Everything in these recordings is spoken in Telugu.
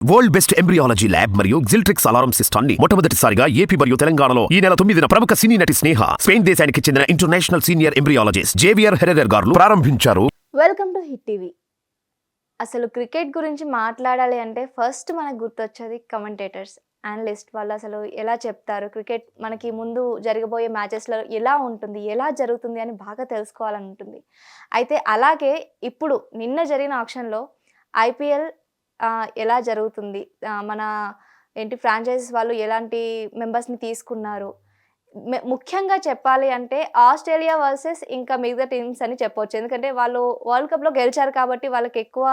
వరల్డ్ బెస్ట్ ఎంబ్రియాలజీ ల్యాబ్ మరియు జిల్ట్రిక్స్ అలారం సిస్టమ్ని మొట్టమొదటిసారిగా ఏపీ మరియు తెలంగాణలో ఈ నెల తొమ్మిదిన ప్రముఖ సినీ నటి స్నేహ స్పెయిన్ దేశానికి చెందిన international senior embryologist Javier Herrera గారు ప్రారంభించారు. Welcome to Hit TV. అసలు క్రికెట్ గురించి మాట్లాడాలి అంటే ఫస్ట్ మనకు గుర్తొచ్చేది కమెంటేటర్స్ అనలిస్ట్ వాళ్ళు అసలు ఎలా చెప్తారు క్రికెట్ మనకి ముందు జరగబోయే మ్యాచెస్లో ఎలా ఉంటుంది ఎలా జరుగుతుంది అని బాగా తెలుసుకోవాలని ఉంటుంది అయితే అలాగే ఇప్పుడు నిన్న జరిగిన ఆప్షన్లో ఐపీఎల్ ఎలా జరుగుతుంది? మన ఏంటి ఫ్రాంచైజీస్ వాళ్ళు ఎలాంటి మెంబర్స్ని తీసుకున్నారు? ముఖ్యంగా చెప్పాలి అంటే ఆస్ట్రేలియా వర్సెస్ ఇంకా మిగతా టీమ్స్ అని చెప్పవచ్చు ఎందుకంటే వాళ్ళు వరల్డ్ కప్లో గెలిచారు కాబట్టి వాళ్ళకి ఎక్కువ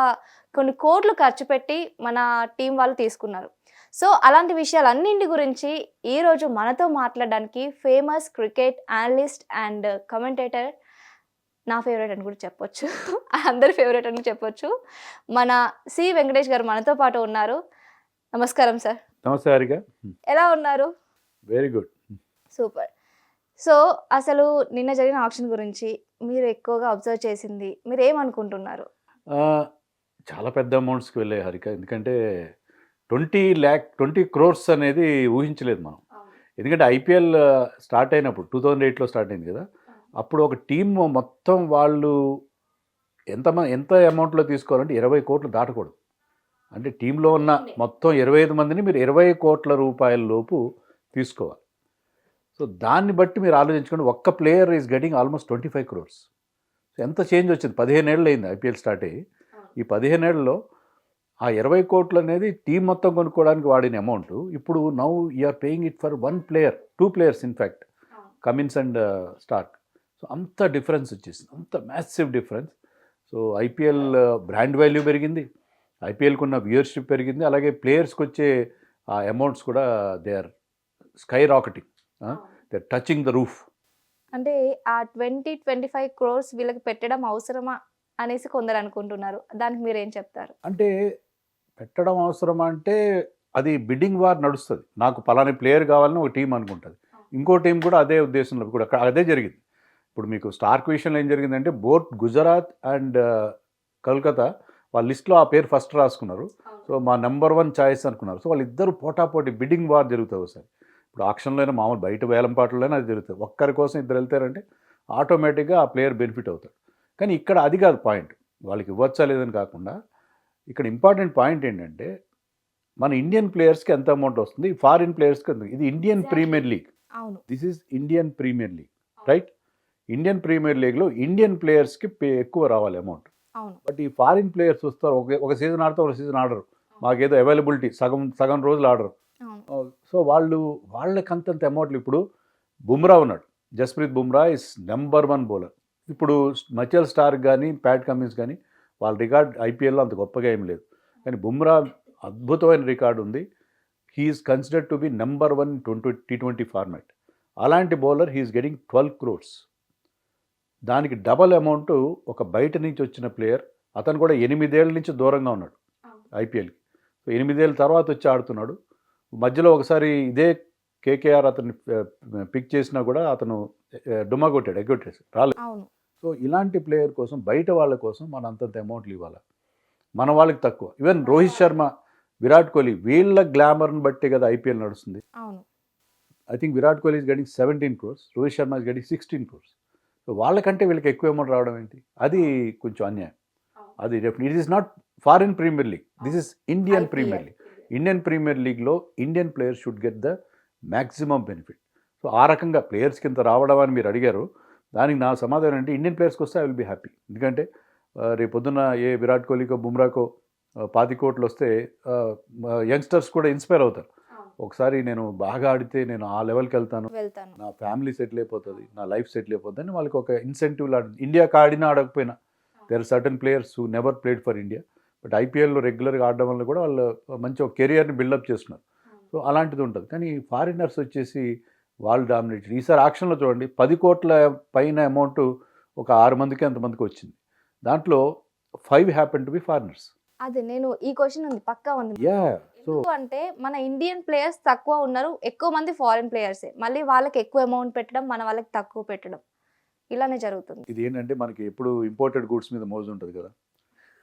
కొన్ని కోట్లు ఖర్చు పెట్టి మన టీం వాళ్ళు తీసుకున్నారు. సో అలాంటి విషయాలన్నింటి గురించి ఈరోజు మనతో మాట్లాడడానికి famous cricket analyst and commentator నా ఫేవరెట్ అని కూడా చెప్పొచ్చు. అందరి ఫేవరెట్ అని చెప్పొచ్చు. మన సి వెంకటేష్ గారు మనతో పాటు ఉన్నారు. నమస్కారం సార్. నమస్తే హారిక ఎలా ఉన్నారు? Very good super. సో అసలు నిన్న జరిగిన ఆప్షన్ గురించి మీరు ఎక్కువగా అబ్జర్వ్ చేసింది మీరు ఏమనుకుంటున్నారు? చాలా పెద్ద అమౌంట్స్కి వెళ్ళాయి హారిక. ఎందుకంటే ట్వంటీ ల్యాక్ ట్వంటీ క్రోర్స్ అనేది ఊహించలేదు మనం. ఎందుకంటే ఐపీఎల్ స్టార్ట్ అయినప్పుడు టూ థౌజండ్ ఎయిట్లో స్టార్ట్ అయింది కదా. అప్పుడు ఒక టీమ్ మొత్తం వాళ్ళు ఎంత ఎంత అమౌంట్లో తీసుకోవాలంటే ఇరవై కోట్లు దాటకూడదు. అంటే టీంలో ఉన్న మొత్తం ఇరవై ఐదు మందిని మీరు ఇరవై కోట్ల రూపాయల లోపు తీసుకోవాలి. సో దాన్ని బట్టి మీరు ఆలోచించుకోండి. ఒక్క player is getting almost twenty five crores. So ఎంత చేంజ్ వచ్చింది? పదిహేను ఏళ్ళు అయింది ఐపీఎల్ స్టార్ట్ అయ్యి. ఈ పదిహేను ఏళ్ళలో ఆ ఇరవై కోట్లు అనేది టీం మొత్తం కొనుక్కోవడానికి వాడిన అమౌంట్. ఇప్పుడు now you're paying it for one player two players in fact Cummins and Starc. So అంత డిఫరెన్స్ వచ్చేసింది. అంత massive difference so IPL brand value పెరిగింది. ఐపీఎల్కి ఉన్న వ్యూయర్షిప్ పెరిగింది. అలాగే ప్లేయర్స్కి వచ్చే ఆ అమౌంట్స్ కూడా they are skyrocketing they are touching the roof అంటే ఆ ట్వంటీ ట్వంటీ ఫైవ్ క్రోర్స్ వీళ్ళకి పెట్టడం అవసరమా అనేసి కొందరు అనుకుంటున్నారు. దానికి మీరు ఏం చెప్తారు? అంటే పెట్టడం అవసరం అంటే అది బిడ్డింగ్ వార్ నడుస్తుంది. నాకు పలాని ప్లేయర్ కావాలని ఒక టీం అనుకుంటుంది. ఇంకో టీం కూడా అదే ఉద్దేశంలో కూడా అక్కడ అదే జరిగింది. ఇప్పుడు మీకు స్టార్క్ విషయంలో ఏం జరిగిందంటే బోత్ గుజరాత్ అండ్ కల్కత్తా వాళ్ళ లిస్ట్లో ఆ పేరు ఫస్ట్ రాసుకున్నారు. సో మా నెంబర్ వన్ చాయిస్ అనుకున్నారు. సో వాళ్ళిద్దరు పోటాపోటీ బిడ్డింగ్ వార్ జరుగుతుంది ఒకసారి. ఇప్పుడు ఆక్షన్లోనే మామూలు బయట వేలం పాటల్లోనే అది జరుగుతుంది ఒక్కరి కోసం ఇద్దరు వెళ్తారంటే ఆటోమేటిక్గా ఆ ప్లేయర్ బెనిఫిట్ అవుతాడు. కానీ ఇక్కడ అది కాదు పాయింట్. వాళ్ళకి ఇవ్వచ్చా లేదని కాకుండా ఇక్కడ ఇంపార్టెంట్ పాయింట్ ఏంటంటే మన ఇండియన్ ప్లేయర్స్కి ఎంత అమౌంట్ వస్తుంది? ఫారిన్ ప్లేయర్స్కి ఎంత? ఇది ఇండియన్. Premier League. అవును. This is Indian Premier League. Right? Indian Premier లీగ్లో ఇండియన్ ప్లేయర్స్కి పే ఎక్కువ రావాలి అమౌంట్. బట్ ఈ ఫారిన్ ప్లేయర్స్ వస్తారు ఒక ఒక సీజన్ ఆడితే ఒక సీజన్ ఆడరు. మాకేదో అవైలబిలిటీ సగం సగం రోజులు ఆడరు. సో వాళ్ళు వాళ్ళకి అంతంత అమౌంట్లు ఇప్పుడు బుమ్రా ఉన్నాడు. Jasprit Bumrah is number one bowler ఇప్పుడు మచల్ స్టార్ కానీ ప్యాట్ కమిన్స్ కానీ వాళ్ళ రికార్డ్ ఐపీఎల్లో అంత గొప్పగా ఏం లేదు. కానీ బుమ్రా అద్భుతమైన రికార్డు ఉంది. He's considered to be number one twenty T twenty format అలాంటి bowler he's getting twelve crores దానికి డబల్ అమౌంట్ ఒక బయట నుంచి వచ్చిన ప్లేయర్ అతను కూడా ఎనిమిదేళ్ళ నుంచి దూరంగా ఉన్నాడు ఐపీఎల్కి. సో ఎనిమిదేళ్ళ తర్వాత వచ్చి ఆడుతున్నాడు. మధ్యలో ఒకసారి ఇదే కేకేఆర్ అతన్ని పిక్ చేసినా కూడా అతను ఆ, డుమ్మా కొట్టాడు ఎగ్గొట్టేసి రాలేదు. సో ఇలాంటి ప్లేయర్ కోసం బయట వాళ్ళ కోసం మన అంతంత అమౌంట్లు ఇవ్వాలి? మన వాళ్ళకి తక్కువ. ఈవెన్ రోహిత్ శర్మ విరాట్ కోహ్లీ వీళ్ళ గ్లామర్ని బట్టే కదా ఐపీఎల్ నడుస్తుంది. I think Virat Kohli is getting seventeen crores Rohit Sharma is getting sixteen crores. So వాళ్ళకంటే వీళ్ళకి ఎక్కువ అమౌంట్ రావడం ఏంటి? అది కొంచెం అన్యాయం. అది definite it is not foreign Premier League this is Indian Premier League Indian Premier లీగ్లో Indian players should get the maximum benefit so ఆ రకంగా ప్లేయర్స్కి ఇంత రావడం అని మీరు అడిగారు. దానికి నా సమాధానం అంటే ఇండియన్ ప్లేయర్స్కి వస్తే ఐ విల్ బీ హ్యాపీ ఎందుకంటే ఆ, రేపు పొద్దున్న ఏ విరాట్ కోహ్లీకో బుమ్రాకో పాతి కోట్లు వస్తే యంగ్స్టర్స్ కూడా ఇన్స్పైర్ అవుతారు. ఒకసారి నేను బాగా ఆడితే నేను ఆ లెవెల్కి వెళ్తాను. నా ఫ్యామిలీ సెటిల్ అయిపోతుంది నా లైఫ్ సెటిల్ అయిపోతుంది అని వాళ్ళకి ఒక ఇన్సెంటివ్ లాంటి ఇండియాకి ఆడినా ఆడకపోయినా. There certain players who never played for India but ఐపీఎల్లో రెగ్యులర్గా ఆడడం వల్ల కూడా వాళ్ళు మంచి ఒక కెరియర్ని బిల్డప్ చేస్తున్నారు. సో అలాంటిది ఉంటుంది. కానీ ఫారినర్స్ వచ్చేసి వాళ్ళు డామినేట్ ఈసారి ఆక్షన్లో చూడండి పది కోట్ల పైన అమౌంట్ ఒక ఆరు మందికి అంతమందికి వచ్చింది. దాంట్లో five happen to be foreigners అదే నేను ఈ క్వశ్చన్ ఉంది పక్కా ఉంది. యా అంటే మన ఇండియన్ ప్లేయర్స్ తక్కువ ఉన్నారు. ఎక్కువ మంది ఫారిన్ ప్లేయర్సే మళ్ళీ వాళ్ళకి ఎక్కువ అమౌంట్ పెట్టడం మన వాళ్ళకి తక్కువ పెట్టడం. ఇలానే జరుగుతుంది. ఇది ఏంటంటే మనకి ఎప్పుడు ఇంపోర్టెడ్ గూడ్స్ మీద మోజు ఉంటుంది కదా.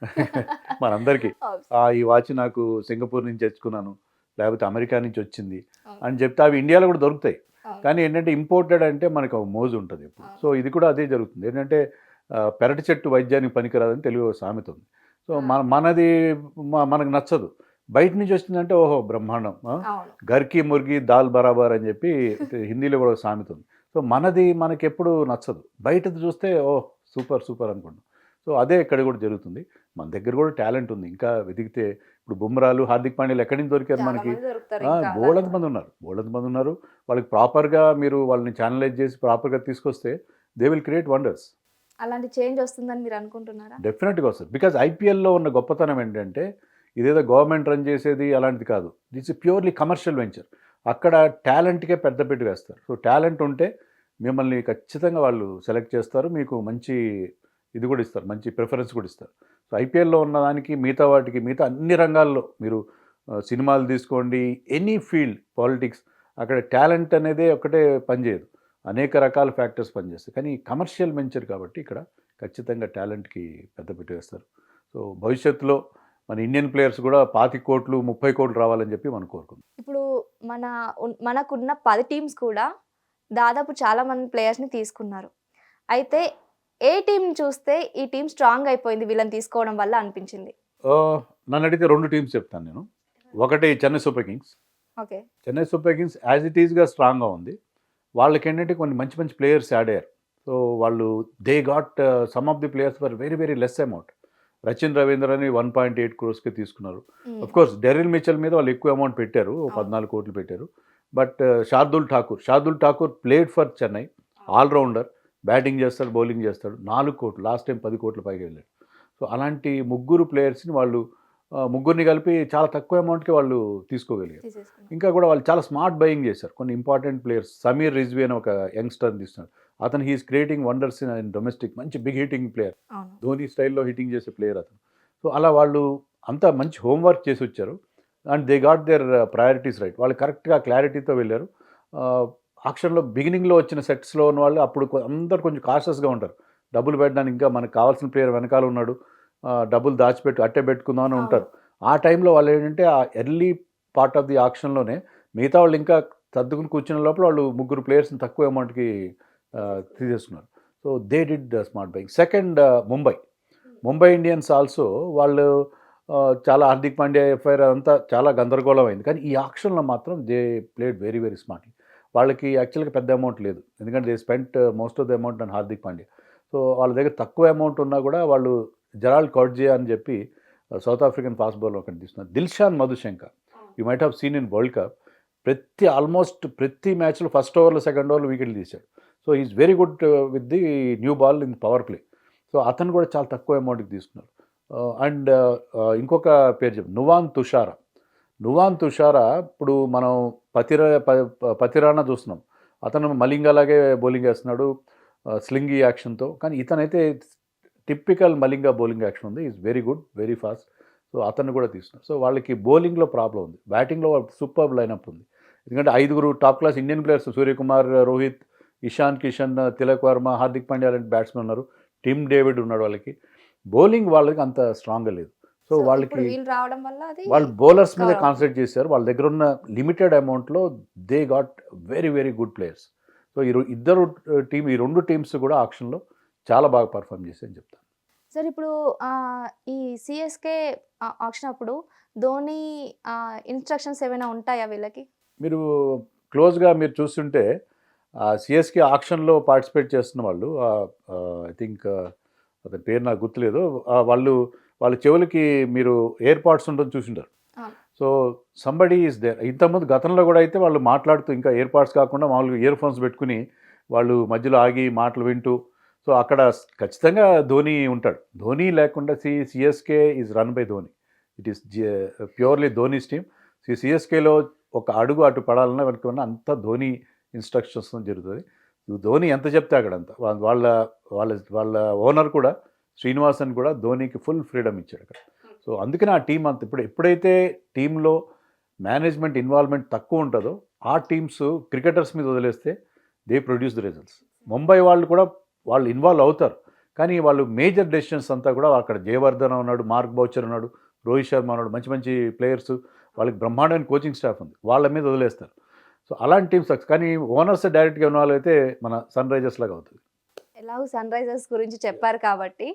మనందరికీ. ఈ వాచ్ నాకు సింగపూర్ నుంచి తెచ్చుకున్నాను. లేకపోతే అమెరికా నుంచి వచ్చింది. అని చెప్తే అవి ఇండియాలో కూడా దొరుకుతాయి. కానీ ఏంటంటే ఇంపోర్టెడ్ అంటే మనకు ఒక మోజు ఉంటుంది ఎప్పుడు. సో ఇది కూడా అదే జరుగుతుంది. ఏంటంటే పెరటి చెట్టు వైద్యానికి పనికిరాదని తెలుగు సామెత ఉంది. సో మన మనది మనకు నచ్చదు. బయట నుంచి వచ్చిందంటే ఓహో బ్రహ్మాండం గర్కి ముర్గి దాల్ బరాబర్ అని చెప్పి హిందీలో కూడా సామెత ఉంది. సో మనది మనకి ఎప్పుడు నచ్చదు. బయటది చూస్తే ఓ సూపర్ సూపర్ అనుకుంటాం. సో అదే ఇక్కడ కూడా జరుగుతుంది. మన దగ్గర కూడా టాలెంట్ ఉంది. ఇంకా వెతికితే ఇప్పుడు బుమ్రాలు హార్దిక్ పాండ్యాలు ఎక్కడి నుంచి దొరికారు మనకి? మంది దొరుకుతారు ఇంకా బోల్డ్ అలాగే. మంది ఉన్నారు. బోల్డ్ మంది ఉన్నారు. వాళ్ళకి ప్రాపర్గా మీరు వాళ్ళని ఛానలైజ్ చేసి ప్రాపర్గా తీసుకొస్తే దే విల్ క్రియేట్ వండర్స్ అలాంటి చేంజ్ వస్తుందని మీరు అనుకుంటున్నారా? డెఫినెట్గా వస్తుంది. బికాజ్ ఐపీఎల్లో ఉన్న గొప్పతనం ఏంటంటే ఇదేదో గవర్నమెంట్ రన్ చేసేది అలాంటిది కాదు. It's purely commercial venture. అక్కడ టాలెంట్కే పెద్ద పెట్టి వేస్తారు. సో టాలెంట్ ఉంటే మిమ్మల్ని ఖచ్చితంగా వాళ్ళు సెలెక్ట్ చేస్తారు. మీకు మంచి ఇది కూడా ఇస్తారు. మంచి ప్రిఫరెన్స్ కూడా ఇస్తారు. సో ఐపీఎల్లో ఉన్న దానికి మిగతా వాటికి మిగతా అన్ని రంగాల్లో మీరు సినిమాలు తీసుకోండి. ఎనీ ఫీల్డ్ పాలిటిక్స్ అక్కడ టాలెంట్ అనేదే ఒకటే పనిచేయదు అనేక రకాల ఫ్యాక్టర్స్ పనిచేస్తాయి కానీ కమర్షియల్ వెంచర్ కాబట్టి ఇక్కడ ఖచ్చితంగా టాలెంట్కి పెద్ద పెట్టి వేస్తారు. సో భవిష్యత్తులో మన ఇండియన్ ప్లేయర్స్ కూడా పాతి కోట్లు ముప్పై కోట్లు రావాలని చెప్పి మనం కోరుకుందాం ఇప్పుడు మన మనకున్న పది టీమ్స్ కూడా దాదాపు చాలా మంది ప్లేయర్స్ని తీసుకున్నారు. అయితే ఏ టీం చూస్తే ఈ టీం స్ట్రాంగ్ అయిపోయింది వీళ్ళని తీసుకోవడం వల్ల అనిపించింది? నన్ను అడిగితే రెండు టీమ్స్ చెప్తాను నేను. ఒకటి Chennai Super Kings. Okay. Chennai Super Kings as it ఈస్గా స్ట్రాంగ్గా ఉంది. వాళ్ళకి ఏంటంటే కొన్ని మంచి మంచి ప్లేయర్స్ యాడ్ అయ్యారు. సో వాళ్ళు they got some of the players for very very less amount Rachin Ravindra అని వన్ పాయింట్ ఎయిట్ క్రోర్స్కి తీసుకున్నారు. కోర్స్ డెరిల్ మిచల్ మీద వాళ్ళు ఎక్కువ అమౌంట్ పెట్టారు. పద్నాలుగు కోట్లు పెట్టారు. But Shardul Thakur Shardul Thakur played for Chennai all rounder batting చేస్తాడు బౌలింగ్ చేస్తాడు నాలుగు కోట్లు లాస్ట్ టైం పది కోట్ల పైకి వెళ్ళాడు. సో అలాంటి ముగ్గురు ప్లేయర్స్ని వాళ్ళు ముగ్గురిని కలిపి చాలా తక్కువ అమౌంట్కి వాళ్ళు తీసుకోగలిగారు. ఇంకా కూడా వాళ్ళు చాలా స్మార్ట్ బయింగ్ చేశారు. కొన్ని ఇంపార్టెంట్ ప్లేయర్స్ సమీర్ రిజ్వీ అని ఒక యంగ్స్టర్ తీస్తున్నాడు. అతను he's creating wonders in domestic మంచి బిగ్ హిట్టింగ్ ప్లేయర్. ధోని స్టైల్లో హిట్టింగ్ చేసే ప్లేయర్ అతను. సో అలా వాళ్ళు అంతా మంచి హోంవర్క్ చేసి వచ్చారు. And they got their priorities right వాళ్ళు కరెక్ట్గా క్లారిటీతో వెళ్ళారు. ఆక్షన్లో బిగినింగ్లో వచ్చిన సెట్స్లో ఉన్న వాళ్ళు అప్పుడు అందరు కొంచెం కాషియస్గా ఉంటారు. డబ్బులు పెట్టడానికి ఇంకా మనకు కావాల్సిన ప్లేయర్ వెనకాల ఉన్నాడు. ఆ, డబ్బులు దాచిపెట్టు అట్టే పెట్టుకుందాం అని ఉంటారు. ఆ టైంలో వాళ్ళు ఏంటంటే ఆ ఎర్లీ పార్ట్ ఆఫ్ ది ఆక్షన్లోనే మిగతా వాళ్ళు ఇంకా సర్దుకుని కూర్చున్న లోపల వాళ్ళు ముగ్గురు ప్లేయర్స్ని తక్కువ అమౌంట్కి తీసేసుకున్నారు. So they did the smart pick second Mumbai Mumbai Indians also వాళ్ళు చాలా హార్దిక్ పాండ్యా ఎఫ్ఐఆర్ అంతా చాలా గందరగోళం అయింది కానీ ఈ ఆక్షన్లో మాత్రం they played very very smart వాళ్ళకి యాక్చువల్గా పెద్ద అమౌంట్ లేదు. ఎందుకంటే they spent most of the amount and Hardik Pandya. So వాళ్ళ దగ్గర తక్కువ అమౌంట్ ఉన్నా కూడా వాళ్ళు జరాల్ కౌడ్జియా అని చెప్పి సౌత్ ఆఫ్రికన్ ఫాస్ట్ బౌలర్ ఒకటి తీసుకున్నారు Dilshan Madushankar. You might have seen in world cup ప్రతి ఆల్మోస్ట్ ప్రతి మ్యాచ్లో ఫస్ట్ ఓవర్లో సెకండ్ ఓవర్లో వికెట్లు తీశాడు. So is very good uh, with the new ball in power play. So అతను కూడా చాలా తక్కువ అమౌంట్కి తీసుకున్నారు అండ్ uh, uh, ఇంకొక పేరు చెప్పు నువాన్ తుషారా. నువాన్ తుషారా ఇప్పుడు మనం పతిరా ప- పతిరానా చూస్తున్నాం. అతను మలింగాలాగే బౌలింగ్ వేస్తున్నాడు స్లింగి యాక్షన్తో కానీ ఇతనైతే టిపికల్ మలింగా బౌలింగ్ యాక్షన్ ఉంది. Is very good very fast so అతను కూడా తీసుకున్నారు సో వాళ్ళకి బౌలింగ్లో ప్రాబ్లం ఉంది. బ్యాటింగ్లో సూపర్ లైనప్ ఉంది. ఎందుకంటే ఐదుగురు top class Indian players Suryakumar Rohit Ishan Kishan Tilak Varma Hardik Pandya లాంటి బ్యాట్స్మెన్ ఉన్నారు. టిమ్ డేవిడ్ ఉన్నాడు వాళ్ళకి. బౌలింగ్ వాళ్ళకి అంత స్ట్రాంగ్గా లేదు. సో వాళ్ళకి వీళ్ళు రావడం వల్ల వాళ్ళు బౌలర్స్ మీద. కాన్సన్ట్రేట్ చేశారు. వాళ్ళ దగ్గర ఉన్న limited అమౌంట్లో they got very very good players so ఈ ఇద్దరు టీం ఈ రెండు టీమ్స్ కూడా ఆక్షన్లో చాలా బాగా పర్ఫామ్ చేశాయని చెప్తాను. సార్ ఇప్పుడు ఈ సిఎస్కే ఆప్షన్ అప్పుడు ధోని ఇన్స్ట్రక్షన్స్ ఏమైనా ఉంటాయా వీళ్ళకి? మీరు క్లోజ్గా మీరు చూస్తుంటే సిఎస్కే ఆక్షన్లో పార్టిసిపేట్ చేస్తున్న వాళ్ళు ఐ థింక్ అతని పేరు నాకు గుర్తులేదు. వాళ్ళు వాళ్ళ చెవులకి మీరు ఎయిర్పాడ్స్ ఉంటుంది చూసింటారు. ఆ. సో సంబడి ఈజ్ దేర్ ఇంతకుముందు గతంలో కూడా అయితే వాళ్ళు మాట్లాడుతూ ఇంకా ఎయిర్పాడ్స్ కాకుండా మామూలుగా ఇయర్ ఫోన్స్ పెట్టుకుని వాళ్ళు మధ్యలో ఆగి మాటలు వింటూ సో అక్కడ ఖచ్చితంగా ధోని ఉంటాడు. ధోని లేకుండా C CSK is run by Dhoni. It is purely Dhoni's team C సిఎస్కేలో ఒక అడుగు అటు పడాలన్నా వెనక అంతా ధోని ఇన్స్ట్రక్షన్స్ జరుగుతుంది. ధోని ఎంత చెప్తే అక్కడ అంత వాళ్ళ వాళ్ళ వాళ్ళ ఓనర్ కూడా శ్రీనివాసన్ కూడా ధోనికి ఫుల్ ఫ్రీడమ్ ఇచ్చాడు అక్కడ. సో అందుకని ఆ టీం అంత ఇప్పుడు ఎప్పుడైతే టీంలో మేనేజ్మెంట్ ఇన్వాల్వ్మెంట్ తక్కువ ఉంటుందో ఆ టీమ్స్ క్రికెటర్స్ మీద వదిలేస్తే they produce the results. Mumbai వాళ్ళు కూడా వాళ్ళు ఇన్వాల్వ్ అవుతారు. కానీ వాళ్ళు మేజర్ డెసిషన్స్ అంతా కూడా అక్కడ జయవర్ధన్ ఉన్నాడు మార్క్ బౌచర్ ఉన్నాడు రోహిత్ శర్మ ఉన్నాడు మంచి మంచి ప్లేయర్స్ వాళ్ళకి బ్రహ్మాండమైన కోచింగ్ స్టాఫ్ ఉంది. వాళ్ళ మీద వదిలేస్తారు. సో అలాంటి టీమ్స్ కానీ ఓనర్స్ డైరెక్ట్గా ఉన్న వాళ్ళైతే మన సన్ రైజర్స్ లాగా అవుతుంది. ఎలాగో సన్ రైజర్స్ గురించి చెప్పారు కాబట్టి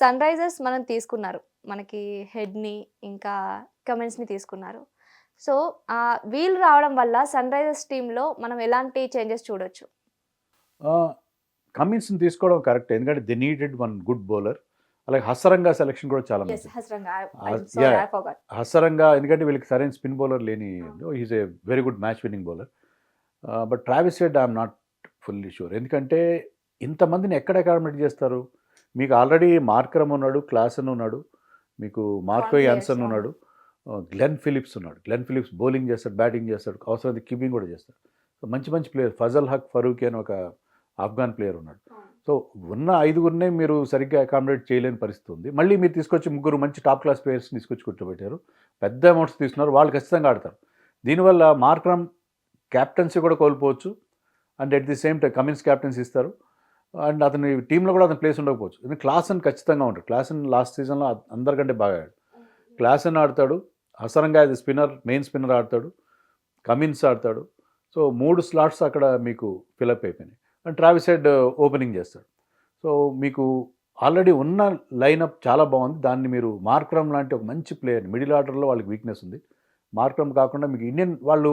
సన్ రైజర్స్ మనం తీసుకున్నారు. మనకి హెడ్ని ఇంకా కమెంట్స్ని తీసుకున్నారు. సో వీళ్ళు రావడం వల్ల సన్ రైజర్స్ టీంలో మనం ఎలాంటి చేంజెస్ చూడొచ్చు? కమిన్స్ని తీసుకోవడం కరెక్ట్. ఎందుకంటే they needed one good bowler. అలాగే హసరంగా సెలెక్షన్ కూడా చాలా హసరంగా ఎందుకంటే వీళ్ళకి సరైన స్పిన్ బౌలర్ లేని is a very good match winning bowler but Travis Head I'm not fully sure ఎందుకంటే ఇంతమందిని ఎక్కడ అకామిడేట్ చేస్తారు? మీకు ఆల్రెడీ మార్కరమ్ ఉన్నాడు క్లాసన్ ఉన్నాడు మీకు మార్కో యాన్సన్. ఉన్నాడు గ్లెన్ ఫిలిప్స్ ఉన్నాడు. గ్లెన్ ఫిలిప్స్ బౌలింగ్ చేస్తాడు బ్యాటింగ్ చేస్తాడు అవసరమైతే కీపింగ్ కూడా చేస్తాడు. మంచి మంచి ప్లేయర్ ఫజల్ హక్ ఫరూక్ అని ఒక ఆఫ్ఘాన్ ప్లేయర్ ఉన్నాడు. సో ఉన్న ఐదుగురినే మీరు సరిగ్గా అకామిడేట్ చేయలేని పరిస్థితి ఉంది. మళ్ళీ మీరు తీసుకొచ్చి ముగ్గురు మంచి టాప్ క్లాస్ ప్లేయర్స్ని తీసుకొచ్చి కూర్చోబెట్టారు. పెద్ద అమౌంట్స్ తీసుకున్నారు. వాళ్ళు ఖచ్చితంగా ఆడతారు. దీనివల్ల మార్క్రమ్ క్యాప్టెన్సీ కూడా కోల్పోవచ్చు. And at the same time Cummins captaincy ఇస్తారు. అండ్ అతని టీంలో కూడా అతని ప్లేస్ ఉండకపోవచ్చు. ఎందుకంటే క్లాసన్ ఖచ్చితంగా ఉంటాడు. క్లాసన్ లాస్ట్ సీజన్లో అందరికంటే బాగా ఆడాడు. క్లాసన్ ఆడతాడు. హసరంగా అది స్పిన్నర్ మెయిన్ స్పిన్నర్ ఆడతాడు. కమిన్స్ ఆడతాడు. సో మూడు స్లాట్స్ అక్కడ మీకు ఫిలప్ అయిపోయినాయి. ట్రావిస్ హెడ్ ఓపెనింగ్ చేస్తాడు. సో మీకు ఆల్రెడీ ఉన్న లైనప్ చాలా బాగుంది. దాన్ని మీరు మార్క్రమ్ లాంటి ఒక మంచి ప్లేయర్ మిడిల్ ఆర్డర్లో వాళ్ళకి వీక్నెస్ ఉంది. మార్క్రమ్ కాకుండా మీకు ఇండియన్ వాళ్ళు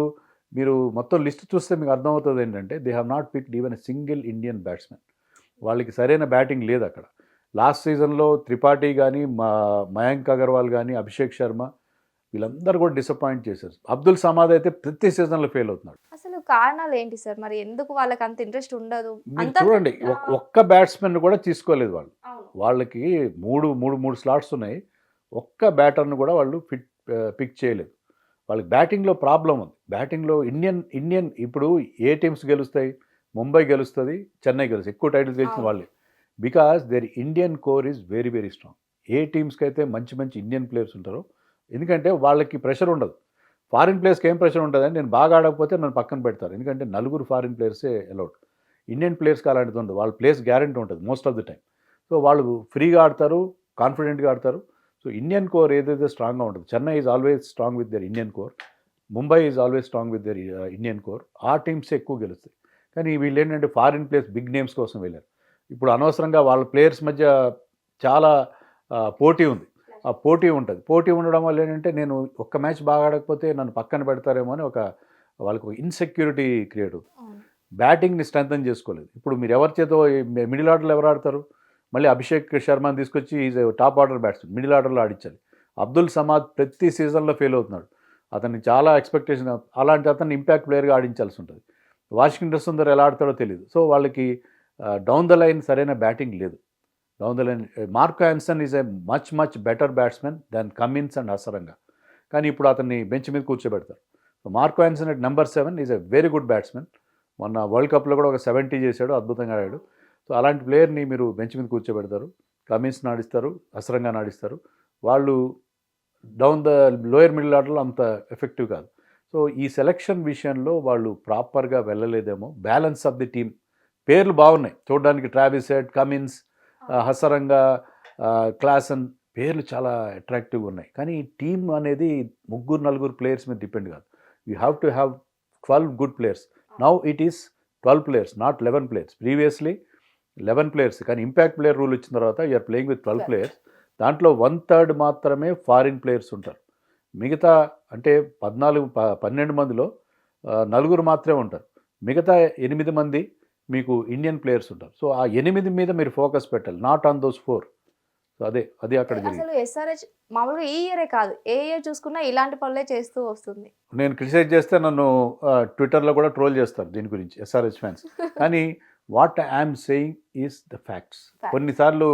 మీరు మొత్తం లిస్ట్ చూస్తే మీకు అర్థమవుతుంది ఏంటంటే they have not picked even a single Indian batsmen వాళ్ళకి సరైన బ్యాటింగ్ లేదు అక్కడ. లాస్ట్ సీజన్లో త్రిపాఠి కానీ మా మయాంక్ అగర్వాల్ కానీ అభిషేక్ శర్మ వీళ్ళందరూ కూడా డిసప్పాయింట్ చేశారు. అబ్దుల్ సమాద్ అయితే ప్రతి సీజన్లో ఫెయిల్ అవుతున్నాడు. అసలు కారణాలు ఏంటి సార్? మరి ఎందుకు వాళ్ళకి అంత ఇంట్రెస్ట్ ఉండదు? చూడండి ఒక్- ఒక్క బ్యాట్స్మెన్ కూడా తీసుకోలేదు వాళ్ళు. వాళ్ళకి మూడు మూడు మూడు స్లాట్స్ ఉన్నాయి. ఒక్క బ్యాటర్ను కూడా వాళ్ళు ఫిట్ పిక్ చేయలేదు. వాళ్ళకి బ్యాటింగ్లో ప్రాబ్లం ఉంది. బ్యాటింగ్లో ఇండియన్ ఇండియన్ ఇప్పుడు ఏ టీమ్స్ గెలుస్తాయి? ముంబై గెలుస్తుంది చెన్నై గెలుస్తుంది. ఎక్కువ టైటిల్స్ గెలిచిన. వాళ్ళే. Because their Indian core is very very strong. ఏ టీమ్స్కి అయితే మంచి మంచి ఇండియన్ ప్లేయర్స్ ఉంటారో ఎందుకంటే వాళ్ళకి ప్రెషర్ ఉండదు. ఫారిన్ ప్లేయర్స్కి ఏం ప్రెషర్ ఉంటుందని నేను బాగా ఆడకపోతే నన్ను పక్కన పెడతారు. ఎందుకంటే నలుగురు ఫారిన్ ప్లేయర్సే అలౌడ్ ఇండియన్ ప్లేయర్స్కి అలాంటిది ఉండదు. వాళ్ళ ప్లేస్ గ్యారంటీ ఉంటుంది most of the time so వాళ్ళు ఫ్రీగా ఆడతారు కాన్ఫిడెంట్గా ఆడతారు. సో ఇండియన్ కోర్ ఏదైతే స్ట్రాంగ్గా ఉంటుంది Chennai is always strong with their Indian core. Mumbai is always strong with their Indian core. ఆ టీమ్స్ ఎక్కువ గెలుస్తాయి. కానీ వీళ్ళు ఏంటంటే ఫారిన్ ప్లేయర్స్ బిగ్ నేమ్స్ కోసం వెళ్ళారు. ఇప్పుడు అనవసరంగా వాళ్ళ ప్లేయర్స్ మధ్య చాలా uh, పోటీ ఉంది. ఆ పోటీ ఉంటుంది. పోటీ ఉండడం వల్ల ఏంటంటే నేను ఒక్క మ్యాచ్ బాగా ఆడకపోతే నన్ను పక్కన పెడతారేమో అని ఒక వాళ్ళకి ఒక ఇన్సెక్యూరిటీ క్రియేట్ అవుతుంది. బ్యాటింగ్ని స్ట్రెంథన్ చేసుకోలేదు. ఇప్పుడు మీరు ఎవరి చేతో మిడిల్ ఆర్డర్లో ఎవరు ఆడతారు? మళ్ళీ అభిషేక్ శర్మని తీసుకొచ్చి is top order batsmen middle ఆర్డర్లో ఆడించాలి. అబ్దుల్ సమాద్ ప్రతి సీజన్లో ఫెయిల్ అవుతున్నాడు. అతన్ని చాలా ఎక్స్పెక్టేషన్ అలాంటి అతన్ని ఇంపాక్ట్ ప్లేయర్గా ఆడించాల్సి ఉంటుంది. వాషింగ్టన్ సుందర్ ఎలా ఆడతాడో తెలియదు సో వాళ్ళకి డౌన్ ద లైన్ సరైన బ్యాటింగ్ లేదు. Down the line Mark Jansen is a much much better batsmen than Cummins and Hasaranga కానీ ఇప్పుడు అతన్ని బెంచ్ మీద కూర్చోబెడతారు. So Mark Jansen at number seven is a very good batsmen. మొన్న వరల్డ్ కప్లో కూడా ఒక సెవెంటీ చేశాడు అద్భుతంగా ఆడాడు. సో అలాంటి ప్లేయర్ని మీరు బెంచ్ మీద కూర్చోబెడతారు. కమిన్స్ నాడిస్తారు హసరంగా నాడిస్తారు. వాళ్ళు డౌన్ ద లోయర్ మిడిల్ ఆర్డర్లో అంత ఎఫెక్టివ్ కాదు. సో ఈ సెలక్షన్ విషయంలో వాళ్ళు ప్రాపర్గా వెళ్ళలేదేమో. Balance of the team. పేర్లు బాగున్నాయి. చూడడానికి ట్రావిస్ హెడ్ కమిన్స్ హసరంగా ఆ, క్లాసన్ పేర్లు చాలా అట్రాక్టివ్గా ఉన్నాయి. కానీ ఈ టీమ్ అనేది ముగ్గురు నలుగురు ప్లేయర్స్ మీద డిపెండ్ కాదు. You have to have twelve good players. Now it is twelve players not eleven players. Previously eleven players. కానీ ఇంపాక్ట్ ప్లేయర్ రూల్ వచ్చిన తర్వాత you are playing with twelve. Players. దాంట్లో వన్ థర్డ్ మాత్రమే ఫారిన్ ప్లేయర్స్ ఉంటారు. మిగతా అంటే పద్నాలుగు ప- పన్నెండు మందిలో నలుగురు మాత్రమే ఉంటారు. మిగతా ఎనిమిది మంది మీకు ఇండియన్ ప్లేయర్స్ ఉంటారు. సో ఆ ఎనిమిది మీద మీరు ఫోకస్ పెట్టాలి. Not on those four so అదే అది అక్కడ అసలు ఎస్ఆర్హెచ్ మామూలుగా ఈ ఇయరే కాదు. ఏ ఇయర్ చూసుకున్నా ఇలాంటి పనులే చేస్తూ వస్తుంది. నేను క్రిటిసైజ్ చేస్తే నన్ను ట్విట్టర్లో కూడా ట్రోల్ చేస్తారు దీని గురించి ఎస్ఆర్హెచ్ ఫ్యాన్స్ కానీ what I'm saying is the facts. కొన్నిసార్లు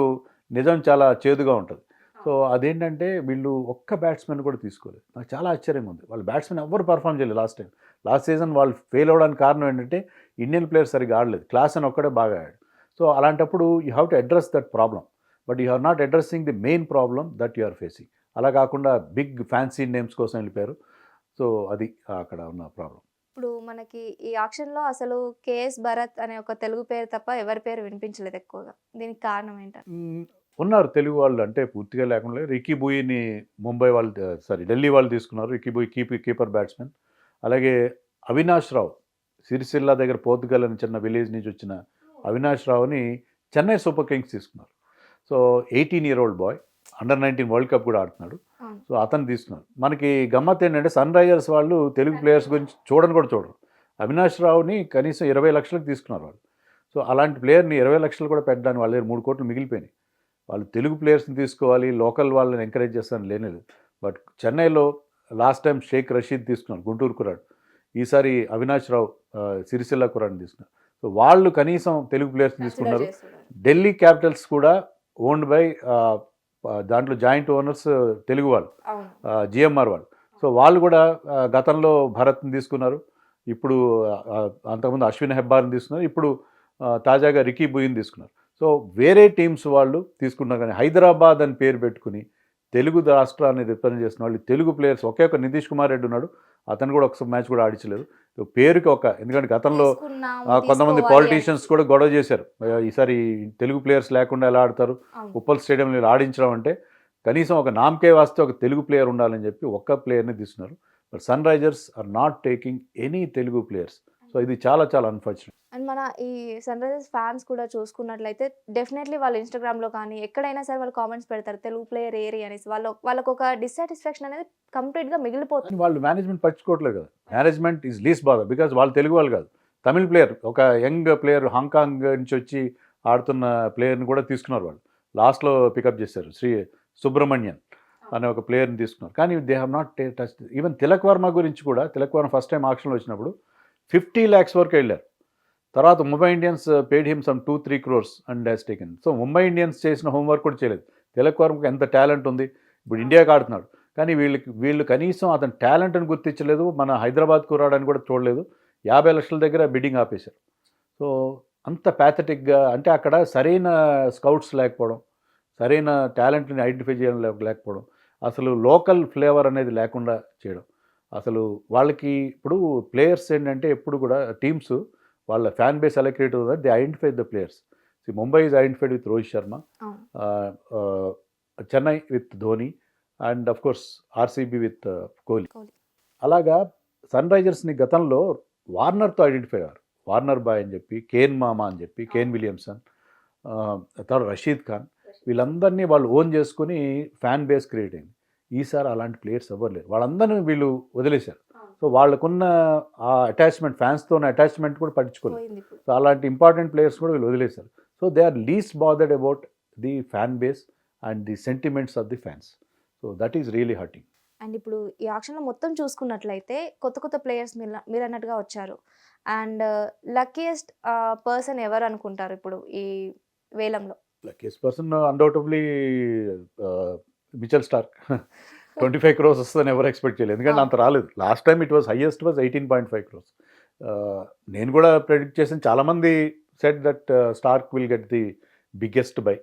నిజం చాలా చేదుగా ఉంటుంది. సో అదేంటంటే వీళ్ళు ఒక్క బ్యాట్స్మెన్ కూడా తీసుకోలేదు. నాకు చాలా ఆశ్చర్యంగా ఉంది. వాళ్ళు బ్యాట్స్మెన్ ఎవరు పర్ఫామ్ చేయలేదు లాస్ట్ టైం లాస్ట్ సీజన్ వాళ్ళు ఫెయిల్ అవ్వడానికి కారణం ఏంటంటే ఇండియన్ ప్లేయర్స్ సరిగ్గా ఆడలేదు. క్లాస్ అని ఒక్కడే బాగా ఆడాడు. సో అలాంటప్పుడు you have to address that problem but you are not addressing the main problem that you are facing అలా కాకుండా బిగ్ ఫ్యాన్సీ నేమ్స్ కోసం వెళ్ళిపోయారు. సో అది అక్కడ ఉన్న ప్రాబ్లం ఇప్పుడు మనకి ఈ ఆక్షన్లో అసలు కేఎస్ భరత్ అనే ఒక తెలుగు పేరు తప్ప ఎవరి పేరు వినిపించలేదు ఎక్కువగా? దీనికి కారణం ఏంటంటే? మ్, ఉన్నారు తెలుగు వాళ్ళు అంటే పూర్తిగా లేకుండా రికీ బూయిని ముంబై వాళ్ళు సారీ ఢిల్లీ వాళ్ళు తీసుకున్నారు. Ricky Bhui keep keeper batsmen అలాగే అవినాష్ రావు సిరిసిల్ల దగ్గర పోర్తుగల్ అని చిన్న విలేజ్ నుంచి వచ్చిన అవినాష్ రావుని చెన్నై సూపర్ కింగ్స్ తీసుకున్నారు. So eighteen year old boy under nineteen world cup కూడా ఆడుతున్నాడు. సో అతను తీసుకున్నారు. మనకి గమ్మత్ ఏంటంటే సన్ రైజర్స్ వాళ్ళు తెలుగు ప్లేయర్స్ గురించి చూడని కూడా చూడరు. అవినాష్ రావుని కనీసం ఇరవై లక్షలకు తీసుకున్నారు వాళ్ళు. సో అలాంటి ప్లేయర్ని ఇరవై లక్షలు కూడా పెట్టడానికి వాళ్ళ దగ్గర మూడు కోట్లు మిగిలిపోయినాయి. వాళ్ళు తెలుగు ప్లేయర్స్ని తీసుకోవాలి లోకల్ వాళ్ళని ఎంకరేజ్ చేస్తాను లేనేది బట్ చెన్నైలో లాస్ట్ టైం షేక్ రషీద్ తీసుకున్నారు గుంటూరు కురాడు ఈసారి అవినాష్ రావు సిరిసిల్ల కురాడ్ని తీసుకున్నారు సో వాళ్ళు కనీసం తెలుగు ప్లేయర్స్ని తీసుకున్నారు. ఢిల్లీ క్యాపిటల్స్ కూడా ఓన్డ్ బై దాంట్లో జాయింట్ ఓనర్స్ తెలుగు వాళ్ళు జిఎంఆర్ వాళ్ళు. సో వాళ్ళు కూడా గతంలో భరత్ని తీసుకున్నారు. ఇప్పుడు అంతకుముందు అశ్విన్ హెబ్బార్ని తీసుకున్నారు. ఇప్పుడు తాజాగా రికీ బుయిని తీసుకున్నారు. సో వేరే టీమ్స్ వాళ్ళు తీసుకున్నారు. కానీ హైదరాబాద్ అని పేరు పెట్టుకుని తెలుగు రాష్ట్రాన్ని రిప్రజెంట్ చేసిన వాళ్ళు తెలుగు ప్లేయర్స్ ఒకే ఒక నితీష్ కుమార్ రెడ్డి ఉన్నాడు అతను కూడా ఒక మ్యాచ్ కూడా ఆడించలేదు. పేరుకి ఒక ఎందుకంటే గతంలో కొంతమంది పాలిటీషియన్స్ కూడా గొడవ చేశారు. ఈసారి తెలుగు ప్లేయర్స్ లేకుండా ఎలా ఆడతారు. ఉప్పల్ స్టేడియంలో ఆడించడం అంటే కనీసం ఒక నామకే వాస్తే ఒక తెలుగు ప్లేయర్ ఉండాలని చెప్పి ఒక్క ప్లేయర్ని తీసుకున్నారు. But sunrisers are not taking any Telugu players. So ఇది చాలా చాలా అన్ఫార్చునేట్ అండ్ మన ఈ సన్ రైజర్స్ ఫ్యాన్స్ కూడా చూసుకున్నట్లయితే డెఫినెట్లీ వాళ్ళు ఇన్స్టాగ్రామ్లో కానీ ఎక్కడైనా సరే వాళ్ళు కామెంట్స్ పెడతారు తెలుగు ప్లేయర్ ఏరి అనేసి. వాళ్ళు వాళ్ళకు ఒక డిస్సాటిస్ఫాక్షన్ అనేది కంప్లీట్గా మిగిలిపోతుంది. వాళ్ళు మేనేజ్మెంట్ పట్టించుకోవట్లేదు కదా. మేనేజ్మెంట్ ఈజ్ లీస్ బాధ బికాజ్ వాళ్ళు తెలుగు వాళ్ళు కాదు. తమిళ్ ప్లేయర్ ఒక యంగ్ ప్లేయర్ హాంకాంగ్ నుంచి వచ్చి ఆడుతున్న ప్లేయర్ని కూడా తీసుకున్నారు వాళ్ళు. లాస్ట్లో పికప్ చేశారు శ్రీ సుబ్రహ్మణ్యన్ అనే ఒక ప్లేయర్ని తీసుకున్నారు. కానీ they have not touch even Tilak Varma గురించి కూడా తిలక్ వర్మ ఫస్ట్ టైం ఆక్షన్లో వచ్చినప్పుడు ఫిఫ్టీ ల్యాక్స్ వరకు వెళ్ళారు. తర్వాత Mumbai Indians paid him some two three crores and DOS taken so Mumbai Indians చేసిన హోంవర్క్ కూడా చేయలేదు. తిలక్ వర్మకు ఎంత టాలెంట్ ఉంది? ఇప్పుడు ఇండియాకి ఆడుతున్నాడు కానీ వీళ్ళకి వీళ్ళు కనీసం అతని టాలెంట్ని గుర్తించలేదు. మన హైదరాబాద్కు రావడానికి కూడా చూడలేదు. యాభై లక్షల దగ్గర బిడ్డింగ్ ఆపేశారు. సో అంత ప్యాథటిక్గా అంటే అక్కడ సరైన స్కౌట్స్ లేకపోవడం సరైన టాలెంట్ని ఐడెంటిఫై చేయడం లేక- లేకపోవడం అసలు లోకల్ ఫ్లేవర్ అనేది లేకుండా చేయడం. అసలు వాళ్ళకి ఇప్పుడు ప్లేయర్స్ ఏంటంటే ఎప్పుడు కూడా టీమ్స్ వాళ్ళ ఫ్యాన్ బేస్ ఎలా క్రియేట్ అవుతుంది they identify the players. Mumbai is identified with Rohit Sharma Chennai with Dhoni and of course RCB with Kohli. అలాగా సన్ రైజర్స్ని గతంలో వార్నర్తో ఐడెంటిఫై అయ్యారు. వార్నర్ బాయ్ అని చెప్పి కేన్ మామా అని చెప్పి కేన్ విలియమ్సన్ తర్వాత రషీద్ ఖాన్. వీళ్ళందరినీ వాళ్ళు ఓన్ చేసుకుని ఫ్యాన్ బేస్ క్రియేట్ అయింది. ఈసారి అలాంటి ప్లేయర్స్ ఎవ్వరు లేరు. వాళ్ళందరినీ వీళ్ళు వదిలేశారు. సో వాళ్ళకున్న ఆ అటాచ్మెంట్ ఫ్యాన్స్తో ఉన్న అటాచ్మెంట్ కూడా పట్టించుకోలేదు. సో అలాంటి ఇంపార్టెంట్ ప్లేయర్స్ కూడా వీళ్ళు వదిలేశారు. So they are least bothered about the fan base and the sentiments of the fans so that is really hurting and ఇప్పుడు ఈ ఆక్షన్లో మొత్తం చూసుకున్నట్లయితే కొత్త కొత్త ప్లేయర్స్ మీరు మీరు అన్నట్టుగా వచ్చారు అండ్ లక్కీయెస్ట్ పర్సన్ ఎవరు అనుకుంటారు ఇప్పుడు ఈ వేలంలో? Luckiest person undoubtedly Mitchell Starc. Twenty five crores వస్తుందని ఎవరు ఎక్స్పెక్ట్ చేయలేదు. ఎందుకంటే అంత రాలేదు. Last time it was highest was eighteen point five crores నేను కూడా ప్రెడిక్ట్ చేసిన చాలామంది said that Starc will get the biggest buy.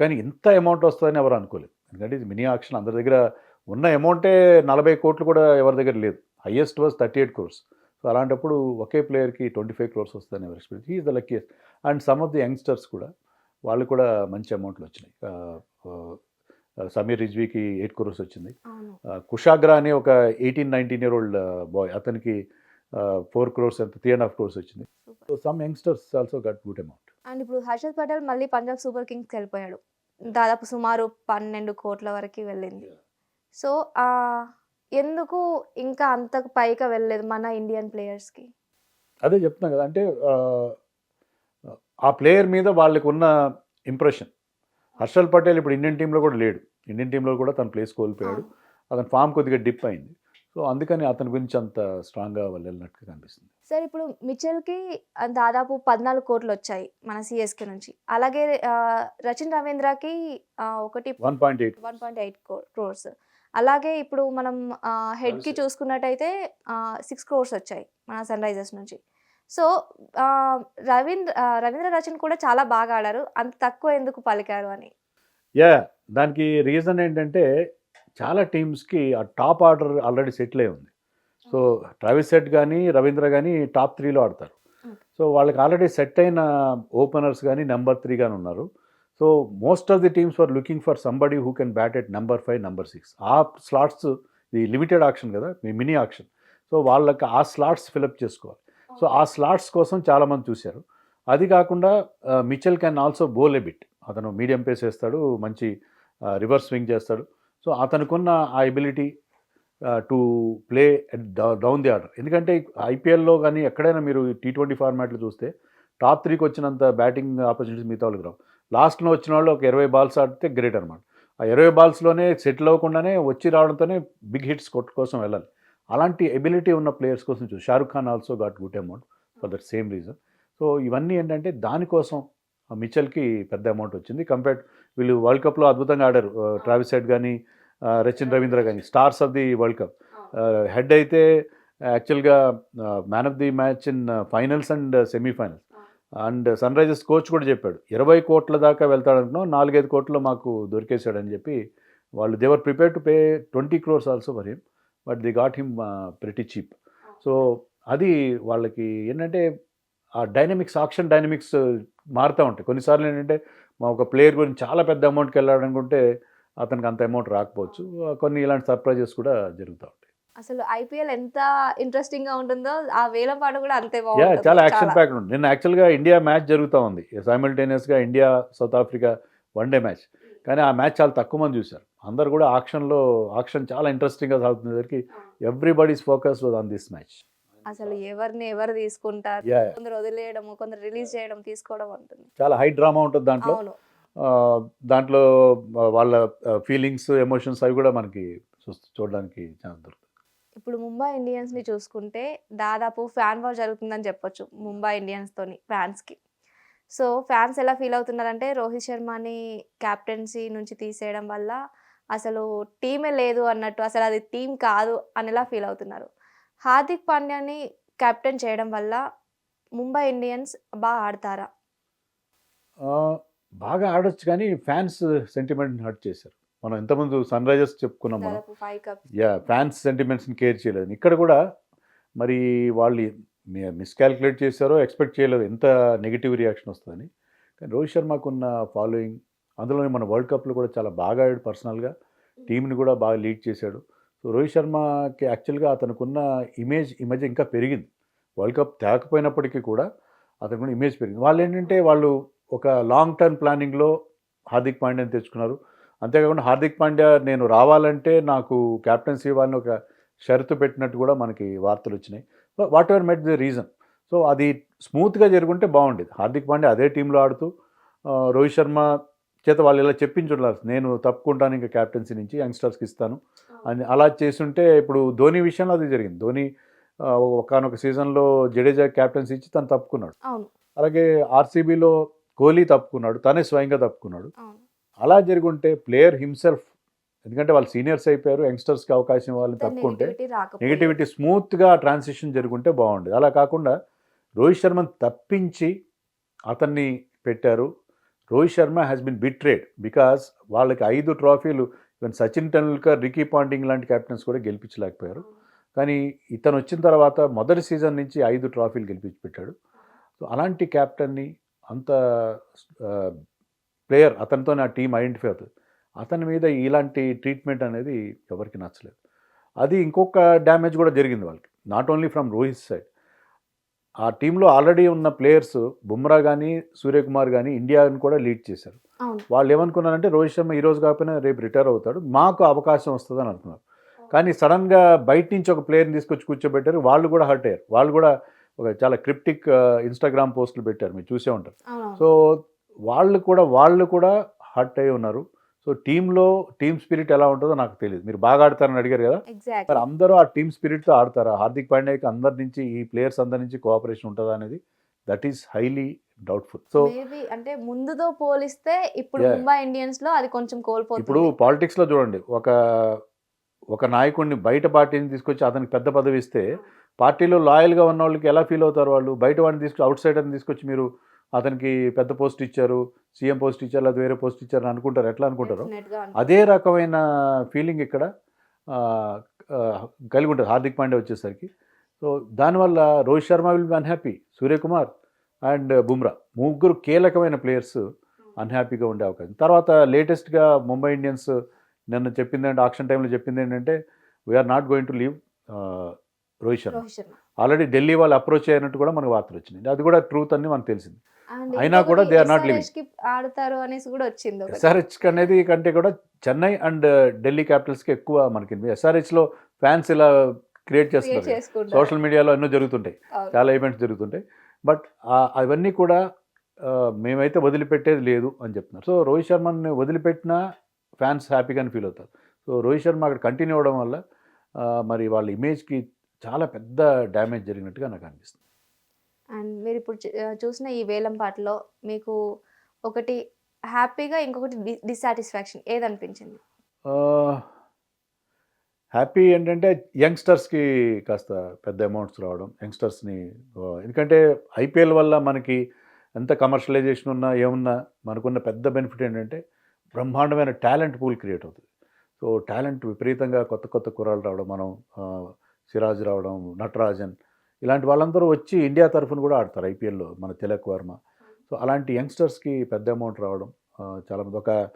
కానీ ఇంత అమౌంట్ వస్తుందని ఎవరు అనుకోలేదు. ఎందుకంటే ఇది మినీ ఆక్షన్. అందరి దగ్గర ఉన్న అమౌంటే నలభై కోట్లు కూడా ఎవరి దగ్గర లేదు. Highest was thirty eight crores so అలాంటప్పుడు ఒకే ప్లేయర్కి ట్వంటీ ఫైవ్ క్రోర్స్ వస్తుందని ఎవరు expect is the luckiest and some of the youngsters కూడా వాళ్ళు కూడా మంచి అమౌంట్లు వచ్చినాయి. సమీర్ రిజ్వీకి ఎయిట్ క్రోర్స్ వచ్చింది. కుషాగ్రా అనే ఒక eighteen nineteen year old boy. అతనికి ఫోర్ క్రోర్స్ ఎంత త్రీ అండ్ హాఫ్ క్రోర్స్ వచ్చింది. So some youngsters also got good amount and ఇప్పుడు హర్షద్ పటేల్ మళ్ళీ పంజాబ్ సూపర్ కింగ్స్కి వెళ్ళిపోయాడు. దాదాపు సుమారు పన్నెండు కోట్ల వరకు వెళ్ళింది. సో ఎందుకు ఇంకా అంతకు పైగా వెళ్ళలేదు మన ఇండియన్ ప్లేయర్స్కి అదే చెప్తున్నా కదా అంటే ఆ ప్లేయర్ మీద వాళ్ళకి ఉన్న ఇంప్రెషన్ హర్షల్ పటేల్ ఇప్పుడు ఇండియన్ టీంలో కూడా లేడు. ఇండియన్ టీంలో కూడా తన ప్లేస్ కోల్పోయాడు. అతని ఫామ్ కొద్దిగా డిప్ అయింది. సో అందుకని అతని గురించి అంత స్ట్రాంగ్గా వాళ్ళు వెళ్ళినట్టుగా కనిపిస్తుంది. సార్ ఇప్పుడు మిచెల్కి దాదాపు పద్నాలుగు కోట్లు వచ్చాయి మన సిఎస్కే నుంచి. అలాగే రచిన్ రవీంద్రకి ఒకటి one point eight. One point eight crores. అలాగే ఇప్పుడు మనం హెడ్కి చూసుకున్నట్టయితే సిక్స్ క్రోర్స్ వచ్చాయి మన సన్ రైజర్స్ నుంచి. సో రవీంద్ర రవీంద్ర రచన్ కూడా చాలా బాగా ఆడారు. అంత తక్కువ ఎందుకు పలికారు అని? యా దానికి రీజన్ ఏంటంటే చాలా టీమ్స్కి ఆ టాప్ ఆర్డర్ ఆల్రెడీ సెటిల్ అయి ఉంది. సో ట్రావిస్ సెట్ కానీ రవీంద్ర కానీ టాప్ త్రీలో ఆడతారు. సో వాళ్ళకి ఆల్రెడీ సెట్ అయిన ఓపెనర్స్ కానీ నెంబర్ త్రీ కానీ ఉన్నారు. So most of the teams for looking for somebody who can bat at number five number six. ఆ స్లాట్స్ ఇది లిమిటెడ్ ఆప్షన్ కదా మీ మినీ ఆప్షన్ సో వాళ్ళకి ఆ స్లాట్స్ ఫిలప్ చేసుకోవాలి. సో ఆ స్లాట్స్ కోసం చాలామంది చూశారు. అది కాకుండా Mitchell can also bowl a bit అతను మీడియం పేస్ వేస్తాడు మంచి రివర్స్ స్వింగ్ చేస్తాడు. సో అతనుకున్న ఆ ability to play down the order. ఎందుకంటే ఐపీఎల్లో కానీ ఎక్కడైనా మీరు టీ ట్వంటీ ఫార్మాట్లు చూస్తే టాప్ త్రీకి వచ్చినంత బ్యాటింగ్ ఆపర్చునిటీస్ మిగతా వాళ్ళకి రావు. లాస్ట్లో వచ్చిన వాళ్ళు ఒక ఇరవై బాల్స్ ఆడితే గ్రేట్ అనమాట ఆ ఇరవై బాల్స్లోనే సెటిల్ అవ్వకుండానే వచ్చి రావడంతోనే బిగ్ హిట్స్ కొట్టు కోసం వెళ్ళాలి. అలాంటి ఎబిలిటీ ఉన్న ప్లేయర్స్ కోసం చూసి Shahrukh Khan also got good amount for that same reason so ఇవన్నీ ఏంటంటే దానికోసం మిచెల్కి పెద్ద అమౌంట్ వచ్చింది. కంపేర్డ్ వీళ్ళు వరల్డ్ కప్లో అద్భుతంగా ఆడారు. ట్రావిస్ సైడ్ కానీ రచిన్ రవీంద్ర కానీ stars of the world cup head అయితే యాక్చువల్గా man of the match in finals and semifinals and sunrisers coach కూడా చెప్పాడు. ఇరవై కోట్ల దాకా వెళ్తాడనుకున్నాం నాలుగైదు కోట్లు మాకు దొరికేశాడని చెప్పి వాళ్ళు they were prepare to pay twenty crores also for him but the got him pretty cheap so అది వాళ్ళకి ఏంటంటే ఆ డైనమిక్స్ ఆక్షన్ డైనమిక్స్ మారుతూ ఉంటాయి. కొన్నిసార్లు ఏంటంటే మా ఒక ప్లేయర్ గురించి చాలా పెద్ద అమౌంట్కి వెళ్ళాలనుకుంటే అతనికి అంత అమౌంట్ రాకపోవచ్చు. కొన్ని ఇలాంటి సర్ప్రైజెస్ కూడా జరుగుతూ ఉంటాయి. అసలు ఐపీఎల్ ఎంత ఇంట్రెస్టింగ్గా ఉంటుందో ఆ వేలం పాట కూడా అంతే బాగుంటుంది. చాలా యాక్షన్ ప్యాక్ ఉంది నిన్న యాక్చువల్గా ఇండియా మ్యాచ్ జరుగుతూ ఉంది. సైమిల్టేనియస్గా India South Africa one day match. కానీ ఆ మ్యాచ్ చాలా తక్కువ మంది చూశారు. అందరు కూడా ఆక్షన్లో ఆక్షన్ చాలా ఇంట్రెస్టింగ్గా సాగుతున్నసరికి everybody's focus was on this match. అసలు ఎవరిని ఎవరు తీసుకుంటారు? కొందరు వదిలేయడం కొందరు రిలీజ్ చేయడం తీసుకోవడం ఉంటుంది చాలా హై డ్రామా ఉంటుంది దాంట్లో. దాంట్లో వాళ్ళ ఫీలింగ్స్ ఎమోషన్స్ అవి కూడా మనకి చూడడానికి ఛాన్స్ దొరుకుతుంది ఇప్పుడు ముంబై ఇండియన్స్ని చూసుకుంటే దాదాపు ఫ్యాన్ వార్ జరుగుతుందని చెప్పొచ్చు ముంబై ఇండియన్స్ తోని ఫ్యాన్స్కి సో ఫ్యాన్స్ ఎలా ఫీల్ అవుతున్నారంటే రోహిత్ శర్మని క్యాప్టెన్సీ నుంచి తీసేయడం వల్ల అసలు టీమే లేదు అన్నట్టు అసలు అది టీం కాదు అనేలా ఫీల్ అవుతున్నారు. హార్దిక్ పాండ్యాని కెప్టెన్ చేయడం వల్ల ముంబై ఇండియన్స్ బాగా ఆడతారా? బాగా ఆడొచ్చు కానీ ఫ్యాన్స్ సెంటిమెంట్ని హర్ట్ చేశారు. మనం ఎంతమంది సన్ రైజర్స్ చెప్పుకున్నాం మనం. యా ఫ్యాన్స్ సెంటిమెంట్స్ని కేర్ చేయలేదు. ఇక్కడ కూడా మరి వాళ్ళు మిస్కాల్కులేట్ చేశారో ఎక్స్పెక్ట్ చేయలేదు. ఎంత నెగిటివ్ రియాక్షన్ వస్తుందని. కానీ రోహిత్ శర్మకు ఉన్న ఫాలోయింగ్ అందులోనే మన వరల్డ్ కప్లో కూడా చాలా బాగా ఆడాడు పర్సనల్గా టీంని కూడా బాగా లీడ్ చేశాడు. సో రోహిత్ శర్మకి యాక్చువల్గా అతనుకున్న ఇమేజ్ మధ్య ఇంకా పెరిగింది. వరల్డ్ కప్ తేకపోయినప్పటికీ కూడా అతనికి ఇమేజ్ పెరిగింది. వాళ్ళు ఏంటంటే వాళ్ళు ఒక లాంగ్ టర్మ్ ప్లానింగ్లో హార్దిక్ పాండ్యాని తెచ్చుకున్నారు. అంతేకాకుండా హార్దిక్ పాండ్యా నేను రావాలంటే నాకు క్యాప్టెన్సీ ఇవ్వాలని ఒక షరతు పెట్టినట్టు కూడా మనకి వార్తలు వచ్చినాయి. Whatever met the reason. So అది స్మూత్గా జరుగుంటే బాగుండేది. హార్దిక్ పాండ్యా అదే టీంలో ఆడుతూ రోహిత్ శర్మ చేత వాళ్ళు ఇలా చెప్పించుండారు నేను తప్పుకుంటాను ఇంకా క్యాప్టెన్సీ నుంచి యంగ్స్టర్స్కి ఇస్తాను అని అలా చేస్తుంటే ఇప్పుడు ధోని విషయంలో అది జరిగింది. ధోని ఒకనొక సీజన్లో జడేజా క్యాప్టెన్సీ ఇచ్చి తను తప్పుకున్నాడు. అలాగే ఆర్సీబీలో కోహ్లీ తప్పుకున్నాడు. తనే స్వయంగా తప్పుకున్నాడు. అలా జరుగుంటే ప్లేయర్ హిమ్సెల్ఫ్ ఎందుకంటే వాళ్ళు సీనియర్స్ అయిపోయారు యంగ్స్టర్స్కి అవకాశం ఇవ్వాలని తప్పుకుంటే నెగిటివిటీ స్మూత్గా ట్రాన్సిషన్ జరుగుంటే బాగుండేది. అలా కాకుండా రోహిత్ శర్మని తప్పించి అతన్ని పెట్టారు. Rohit Sharma has been betrayed because వాళ్ళకి ఐదు ట్రోఫీలు even Sachin Tendulkar Ricky Ponting లాంటి కెప్టెన్స్ కూడా గెలిపించలేకపోయారు. కానీ ఇతను వచ్చిన తర్వాత మొదటి సీజన్ నుంచి ఐదు ట్రోఫీలు గెలిపించి పెట్టాడు సో అలాంటి క్యాప్టెన్ని అంత ప్లేయర్ అతనితో నా టీం ఐడెంటిఫై అవుతుంది. అతని మీద ఇలాంటి ట్రీట్మెంట్ అనేది ఎవరికి నచ్చలేదు. అది ఇంకొక డ్యామేజ్ కూడా జరిగింది వాళ్ళకి. Not only from Rohit side ఆ టీంలో ఆల్రెడీ ఉన్న ప్లేయర్స్ బుమ్రా కానీ సూర్యకుమార్ కానీ ఇండియాని కూడా లీడ్ చేశారు. వాళ్ళు ఏమనుకున్నారంటే రోహిత్ శర్మ ఈ రోజు కాకపోయినా రేపు రిటైర్ అవుతాడు. మాకు అవకాశం వస్తుందని అనుకున్నారు. కానీ సడన్గా బయట నుంచి ఒక ప్లేయర్ని తీసుకొచ్చి కూర్చోబెట్టారు. వాళ్ళు కూడా హర్ట్ అయ్యారు. వాళ్ళు కూడా ఒక చాలా క్రిప్టిక్ ఇన్స్టాగ్రామ్ పోస్టులు పెట్టారు. మీరు చూసే ఉంటారు. సో వాళ్ళు కూడా వాళ్ళు కూడా హర్ట్ అయి ఉన్నారు. సో టీంలో టీమ్ స్పిరిట్ ఎలా ఉంటుందో నాకు తెలియదు మీరు బాగా ఆడతారని అడిగారు కదా? ఎగ్జాక్ట్ మరి అందరూ ఆ టీమ్ స్పిరిట్తో ఆడతారా? హార్దిక్ పాండ్యాకి అందరి నుంచి ఈ ప్లేయర్స్ అందరి నుంచి కోఆపరేషన్ ఉంటుందా అనేది that is highly doubtful so అంటే ముందుతో పోలిస్తే ఇప్పుడు. ముంబై ఇండియన్స్లో అది కొంచెం ఇప్పుడు కోల్పోతుంది పాలిటిక్స్లో చూడండి. ఒక ఒక నాయకుడిని బయట పార్టీని తీసుకొచ్చి అతనికి పెద్ద పదవి ఇస్తే పార్టీలో లాయల్గా ఉన్న వాళ్ళకి ఎలా ఫీల్ అవుతారు వాళ్ళు? బయట వాడిని తీసుకు అవుట్ సైడర్ని తీసుకొచ్చి మీరు అతనికి పెద్ద పోస్ట్ ఇచ్చారు సీఎం పోస్ట్ ఇచ్చారు లేదా వేరే పోస్ట్ ఇచ్చారు అని అనుకుంటారు. ఎట్లా అనుకుంటారు? అదే రకమైన ఫీలింగ్ ఇక్కడ కలిగి ఉంటుంది. హార్దిక్ పాండే వచ్చేసరికి. సో దానివల్ల Rohit Sharma will be unhappy Suryakumar and Bumrah ముగ్గురు కీలకమైన ప్లేయర్స్ అన్హ్యాపీగా ఉండే అవకాశం. తర్వాత లేటెస్ట్గా ముంబై ఇండియన్స్ నిన్న చెప్పింది అంటే ఆక్షన్ టైంలో చెప్పింది ఏంటంటే we are not going to leave Rohit Sharma. Already Delhi వాళ్ళు అప్రోచ్ అయినట్టు కూడా మనకు వార్తలు వచ్చినాయి. అది కూడా ట్రూత్ అని మనకు తెలిసింది. అయినా కూడా are not SRH కి ఆడతారు అనేసి కూడా వచ్చింది. ఎస్ఆర్హెచ్ అనేది కంటే కూడా చెన్నై అండ్ ఢిల్లీ క్యాపిటల్స్కి ఎక్కువ మనకి ఎస్ఆర్హెచ్లో ఫ్యాన్స్ ఇలా క్రియేట్ చేస్తున్నారు. సోషల్ మీడియాలో ఎన్నో జరుగుతుంటాయి. చాలా ఈవెంట్స్ జరుగుతుంటాయి. బట్ అవన్నీ కూడా మేమైతే వదిలిపెట్టేది లేదు అని చెప్తున్నారు. సో రోహిత్ శర్మని వదిలిపెట్టినా ఫ్యాన్స్ హ్యాపీగానే ఫీల్ అవుతారు. సో రోహిత్ శర్మ అక్కడ కంటిన్యూ అవ్వడం వల్ల మరి వాళ్ళ ఇమేజ్కి చాలా పెద్ద డ్యామేజ్ జరిగినట్టుగా నాకు అనిపిస్తుంది. అండ్ మీరు ఇప్పుడు చూసిన ఈ వేలం పాటలో మీకు ఒకటి హ్యాపీగా ఇంకొకటి డిసాటిస్ఫాక్షన్ ఏది అనిపించింది హ్యాపీ ఏంటంటే యంగ్స్టర్స్కి కాస్త పెద్ద అమౌంట్స్ రావడం యంగ్స్టర్స్ని ఎందుకంటే ఐపీఎల్ వల్ల మనకి ఎంత కమర్షియలైజేషన్ ఉన్నా ఏమున్నా మనకున్న పెద్ద బెనిఫిట్ ఏంటంటే బ్రహ్మాండమైన టాలెంట్ పూల్ క్రియేట్ అవుతుంది. సో టాలెంట్ విపరీతంగా కొత్త కొత్త కుర్రాలు రావడం మనం సిరాజ్ రావడం నటరాజన్ ఇలాంటి వాళ్ళందరూ వచ్చి ఇండియా తరఫున కూడా ఆడతారు ఐపీఎల్లో మన తిలక్ వర్మ. సో అలాంటి యంగ్స్టర్స్కి పెద్ద అమౌంట్ రావడం చాలా మంది ఒక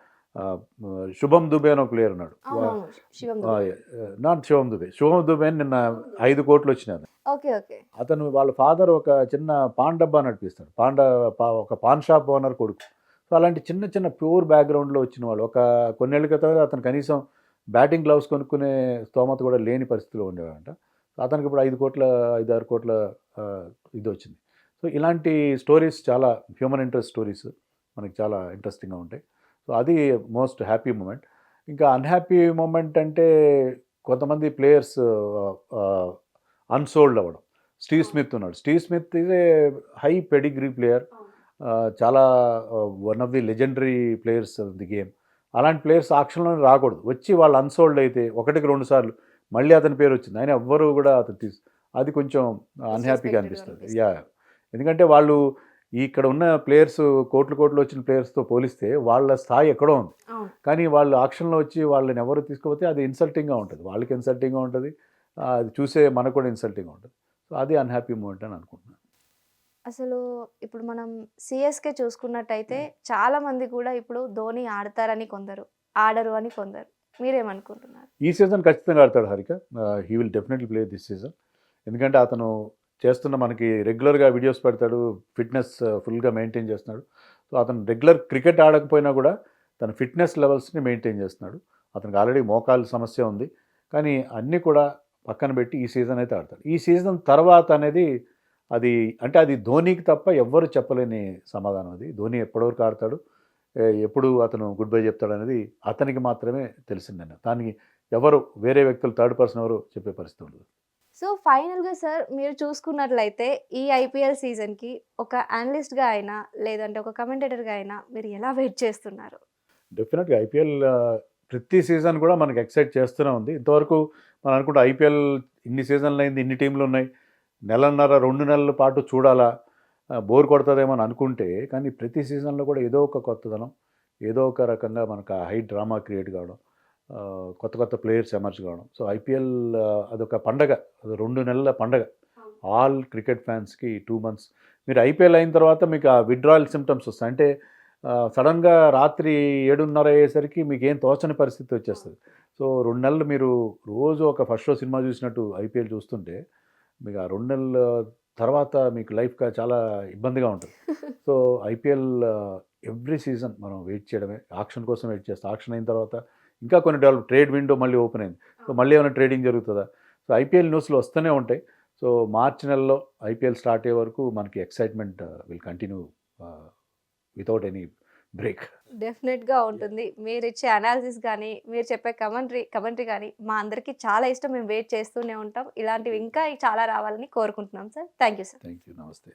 శుభం దుబే అని ఒక ప్లేయర్ ఉన్నాడు. నాట్ శివం దుబే. శుభం దుబే అని నిన్న ఐదు కోట్లు ఓకే అతను వాళ్ళ ఫాదర్ ఒక చిన్న పాన్ డబ్బా నడిపిస్తాడు పాన్ డ- పా- ఒక పాన్ షాప్ ఓనర్ కొడుకు. సో అలాంటి చిన్న చిన్న ప్యూర్ బ్యాక్గ్రౌండ్లో వచ్చిన వాళ్ళు ఒక కొన్నేళ్ళ క్రితం అతను కనీసం బ్యాటింగ్ గ్లౌస్ కొనుక్కునే స్తోమత కూడా లేని పరిస్థితిలో ఉండేవాడంట. సో అతనికి ఇప్పుడు ఐదు కోట్ల ఐదు ఆరు కోట్ల ఇది వచ్చింది. సో ఇలాంటి స్టోరీస్ చాలా హ్యూమన్ ఇంట్రెస్ట్ స్టోరీస్ మనకి చాలా ఇంట్రెస్టింగ్గా ఉంటాయి. సో అది మోస్ట్ హ్యాపీ మూమెంట్. ఇంకా అన్హ్యాపీ మూమెంట్ అంటే కొంతమంది ప్లేయర్స్ అన్సోల్డ్ అవ్వడం. స్టీవ్ స్మిత్ ఉన్నాడు. స్టీవ్ స్మిత్ ఇదే హై పెడిగ్రీ ప్లేయర్. చాలా one of the legendary players of the game. అలాంటి ప్లేయర్స్ ఆక్షన్లో రాకూడదు. వచ్చి వాళ్ళు అన్సోల్డ్ అయితే ఒకటికి రెండు సార్లు మళ్ళీ అతని పేరు వచ్చింది. ఆయన ఎవ్వరు కూడా అతను తీసు అది కొంచెం అన్హ్యాపీగా అనిపిస్తుంది. యా. ఎందుకంటే వాళ్ళు ఇక్కడ ఉన్న ప్లేయర్స్ కోట్లు కోట్లు వచ్చిన ప్లేయర్స్తో పోలిస్తే వాళ్ళ స్థాయి ఎక్కడో ఉంది. కానీ వాళ్ళు ఆక్షన్లో వచ్చి వాళ్ళని ఎవరు తీసుకుపోతే అది ఇన్సల్టింగ్గా ఉంటుంది. వాళ్ళకి ఇన్సల్టింగ్గా ఉంటుంది. అది చూసే మనకు కూడా ఇన్సల్టింగ్గా ఉంటుంది. సో అది అన్హ్యాపీ మూమెంట్ అని అనుకుంటున్నాను. అసలు ఇప్పుడు మనం సిఎస్కే చూసుకున్నట్టయితే చాలా మంది కూడా ఇప్పుడు ధోని ఆడతారని కొందరు ఆడరు అని కొందరు. మీరేమనుకుంటున్నారు? ఈ సీజన్ ఖచ్చితంగా ఆడతాడు Harika. He will definitely play this season ఎందుకంటే అతను చేస్తున్న మనకి రెగ్యులర్గా వీడియోస్ పెడతాడు ఫిట్నెస్ ఫుల్గా మెయింటైన్ చేస్తున్నాడు. సో అతను రెగ్యులర్ క్రికెట్ ఆడకపోయినా కూడా తన ఫిట్నెస్ లెవెల్స్ని మెయింటైన్ చేస్తున్నాడు. అతనికి ఆల్రెడీ మోకాలు సమస్య ఉంది. కానీ అన్నీ కూడా పక్కన పెట్టి ఈ సీజన్ అయితే ఆడతాడు. ఈ సీజన్ తర్వాత అనేది అది అంటే అది ధోనికి తప్ప ఎవ్వరు చెప్పలేని సమాధానం అది. ధోని ఎప్పటివరకు ఆడతాడు ఎప్పుడు అతను గుడ్ బై చెప్తాడు అనేది అతనికి మాత్రమే తెలిసిందన్న దానికి ఎవరు వేరే వ్యక్తులు థర్డ్ పర్సన్ ఎవరు చెప్పే పరిస్థితి ఉండదు. సో ఫైనల్గా సార్ మీరు చూసుకున్నట్లయితే ఈ ఐపీఎల్ సీజన్కి ఒక అనలిస్ట్గా అయినా లేదంటే ఒక కమెంటేటర్గా అయినా మీరు ఎలా వెయిట్ చేస్తున్నారు? డెఫినెట్గా ఐపీఎల్ ప్రతి సీజన్ కూడా మనకి ఎక్సైట్ చేస్తూనే ఉంది. ఇంతవరకు మనం అనుకుంటే ఐపీఎల్ ఇన్ని సీజన్లు అయింది ఇన్ని టీంలు ఉన్నాయి. నెలన్నర రెండు నెలల పాటు చూడాలా? బోర్ కొడుతుందేమో అని అనుకుంటే కానీ ప్రతి సీజన్లో కూడా ఏదో ఒక కొత్తదనం ఏదో ఒక రకంగా మనకు ఆ హై డ్రామా క్రియేట్ కావడం కొత్త కొత్త ప్లేయర్స్ ఎమర్జ్ కావడం. సో ఐపీఎల్ అదొక పండగ అది రెండు నెలల పండగ. ఆల్ క్రికెట్ ఫ్యాన్స్కి టూ మంత్స్. మీరు ఐపీఎల్ అయిన తర్వాత మీకు ఆ విడ్రాయల్ సిమ్టమ్స్ వస్తాయి. అంటే సడన్గా రాత్రి ఏడున్నర అయ్యేసరికి మీకు ఏం తోచని పరిస్థితి వచ్చేస్తుంది. సో రెండు నెలలు మీరు రోజు ఒక ఫస్ట్ షో సినిమా చూసినట్టు ఐపీఎల్ చూస్తుంటే మీకు ఆ రెండు నెలల తర్వాత మీకు లైఫ్గా చాలా ఇబ్బందిగా ఉంటుంది. సో ఐపీఎల్ ఎవ్రీ సీజన్ మనం వెయిట్ చేయడమే. ఆక్షన్ కోసం వెయిట్ చేస్తాం. ఆక్షన్ అయిన తర్వాత ఇంకా కొన్ని డెవలప్ ట్రేడ్ విండో మళ్ళీ ఓపెన్ అయింది. సో మళ్ళీ ఏమైనా ట్రేడింగ్ జరుగుతుందా? సో ఐపీఎల్ న్యూస్లో వస్తూనే ఉంటాయి. సో మార్చి నెలలో ఐపీఎల్ స్టార్ట్ అయ్యే వరకు మనకి excitement will continue without any break. డెఫినెట్గా ఉంటుంది. మీరు ఇచ్చే అనాలిసిస్ కానీ మీరు చెప్పే కమెంటరీ కమెంటరీ కానీ మా అందరికీ చాలా ఇష్టం. మేము వెయిట్ చేస్తూనే ఉంటాం. ఇలాంటివి ఇంకా చాలా రావాలని కోరుకుంటున్నాం sir. Thank you sir. Thank you నమస్తే